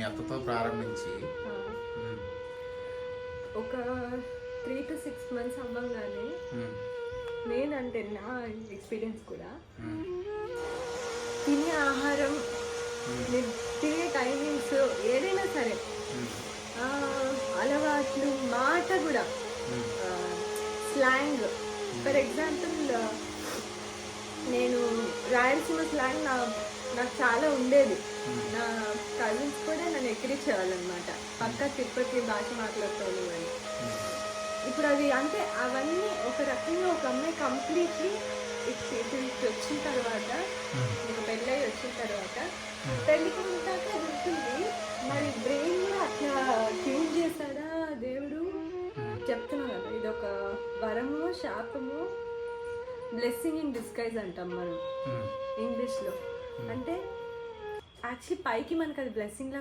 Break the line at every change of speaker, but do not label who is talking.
మీ అత్తతో ప్రారంభించి.
ఒక three to six months అవ్వగానే నేనంటే నా ఎక్స్పీరియన్స్ కూడా తినే ఆహారం నేను తినే టైమింగ్స్ ఏదైనా సరే. అలవాట్లు మాట కూడా. స్లాంగ్. ఫర్ ఎగ్జాంపుల్ నేను రాయలసీమ స్లాంగ్ నా నాకు చాలా ఉండేది. నా కజిన్స్ కూడా నన్ను ఎక్కిరించేవాళ్ళు అనమాట పక్క తిరుపతి భాష మాట్లాడుతాను అని. ఇప్పుడు అది అంటే అవన్నీ ఒక రకంగా ఒక అమ్మాయి కంప్లీట్లీ ఇటు వచ్చిన తర్వాత నేను పెళ్ళై వచ్చిన తర్వాత పెళ్ళికి అది ఉంటుంది. మరి బ్రెయిన్ కూడా అట్లా ట్యూన్ చేశాడా దేవుడు? చెప్తున్నా కదా ఇది ఒక వరము శాపము బ్లెస్సింగ్ ఇన్ డిస్గైజ్ అంటాం మనం. ఇంగ్లీష్లో అంటే యాక్చువల్లీ పైకి మనకు అది బ్లెస్సింగ్ లా